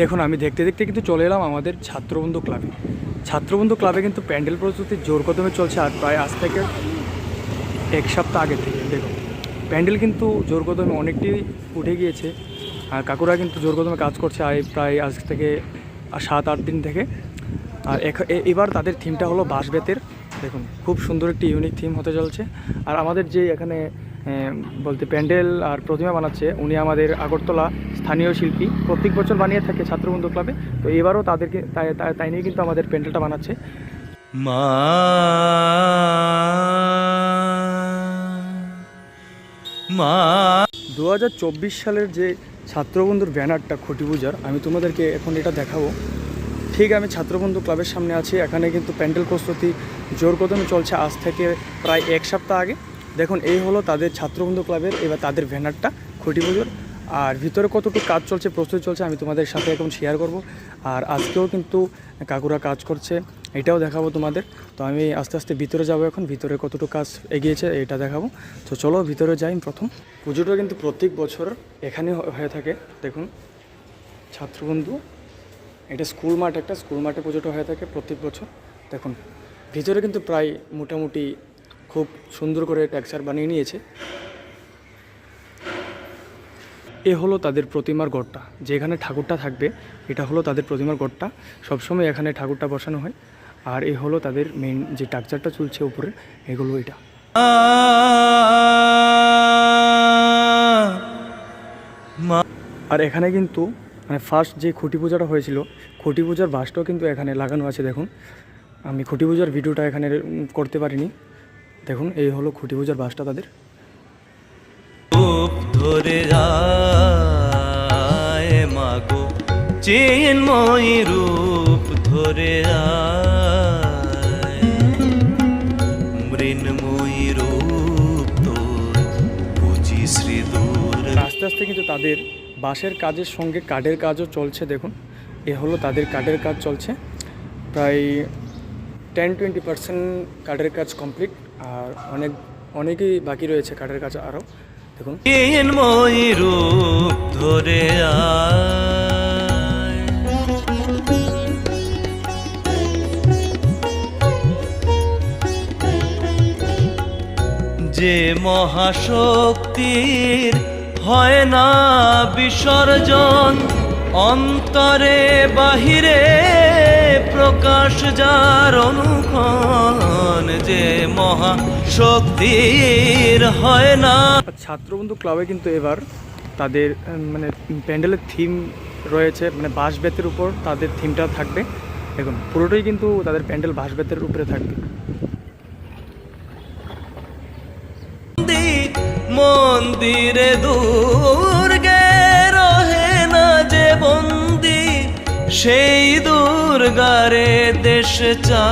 দেখুন, আমি দেখতে দেখতে কিন্তু চলে এলাম আমাদের ছাত্রবন্ধু ক্লাবে। ছাত্রবন্ধু ক্লাবে কিন্তু প্যান্ডেল প্রস্তুতি জোর কদমে চলছে আর প্রায় আজ থেকে এক সপ্তাহ আগে থেকে। দেখুন, প্যান্ডেল কিন্তু জোর কদমে অনেকটি উঠে গিয়েছে আর কাকুরা কিন্তু জোর কদমে কাজ করছে আর প্রায় আজ থেকে সাত, আট দিন থেকে। আর এবার তাদের থিমটা হলো বাঁশবেতের। দেখুন, খুব সুন্দর একটি ইউনিক থিম হতে চলছে। আর আমাদের যে এখানে বলতে প্যান্ডেল আর প্রতিমা বানাচ্ছে। উনি আমাদের আগরতলা স্থানীয় শিল্পী। প্রত্যেক বছর বানিয়ে থাকে ছাত্রবন্ধু ক্লাবে। তো এবারও তাদেরকে তাই তাই- তাই নিয়ে কিন্তু আমাদের প্যান্ডেলটা বানাচ্ছে। মা মা দু হাজার চব্বিশ সালের যে ছাত্রবন্ধুর ব্যানারটা খুঁটি পূজার আমি তোমাদেরকে এখন এটা দেখাবো। ঠিক আমি ছাত্রবন্ধু ক্লাবের সামনে আছি। এখানে কিন্তু প্যান্ডেল প্রস্তুতি জোর কদমে চলছে আজ থেকে প্রায় এক সপ্তাহ আগে। দেখুন, এই হলো তাদের ছাত্রবন্ধু ক্লাবের, এবার তাদের ভ্যানারটা খুঁটি পুজোর। আর ভিতরে কতটুকু কাজ চলছে, প্রস্তুতি চলছে, আমি তোমাদের সাথে এখন শেয়ার করব। আর আজকেও কিন্তু কাকুরা কাজ করছে, এটাও দেখাবো তোমাদের। তো আমি আস্তে আস্তে ভিতরে যাব এখন, ভিতরে কতটুকু কাজ এগিয়েছে, এটা দেখাবো। তো চলো ভিতরে যাই প্রথম। পুজোটা কিন্তু প্রত্যেক বছর এখানে হয়ে থাকে। দেখুন, ছাত্রবন্ধু, এটা স্কুল মাঠ একটা, স্কুল মাঠে পুজোটা হয়ে থাকে প্রত্যেক বছর। দেখুন, ভিতরে কিন্তু প্রায় মোটামুটি খুব সুন্দর করে টেক্সচার বানিয়ে নিয়েছে। এ হলো তাদের প্রতিমার গড়টা। যেখানে ঠাকুরটা থাকবে, এটা হলো তাদের প্রতিমার গড়টা। সবসময় এখানে ঠাকুরটা বসানো হয়। আর এ হলো তাদের মেন যে টাকচারটা চলছে উপরে, এগুলো এটা। আর এখানে কিন্তু মানে ফার্স্ট যে খুঁটি পূজাটা হয়েছিল, খুঁটি পূজার বাসটাও কিন্তু এখানে লাগানো আছে, দেখুন। আমি খুঁটি পূজার ভিডিওটা এখানে করতে পারিনি। দেখুন এই হলো খুঁটি পূজার বাসটা তাদের। রূপ ধরে মাগো চিন্ময় রূপ ধরে মৃন্ময়ী রূপ তোর পুজি শ্রী দূর আস্তে আস্তে কিন্তু তাদের বাঁশের কাজের সঙ্গে কাঠের কাজও চলছে দেখুন। এ হলো তাদের কাঠের কাজ চলছে। প্রায় টেন টোয়েন্টি পার্সেন্ট কাঠের কাজ কমপ্লিট আর অনেক, অনেকই বাকি রয়েছে কাঠের কাছে আরও। দেখুন। ধরে যে মহাশক্তির হয় না বিসর্জন, অন্তরে বাহিরে প্রকাশ যার অনুক্ষণ। যে মহাশক্তির হয় না। ছাত্রবন্ধু ক্লাবে কিন্তু এবার তাদের মানে প্যান্ডেলের থিম রয়েছে মানে বাঁশ বেতের উপর তাদের থিমটা থাকবে। দেখুন পুরোটাই কিন্তু তাদের প্যান্ডেল বাঁশ বেতের উপরে থাকবে। মন্দিরে দুর্গে রহে না যে বন্দি সেই দুর্গারে দেশ চা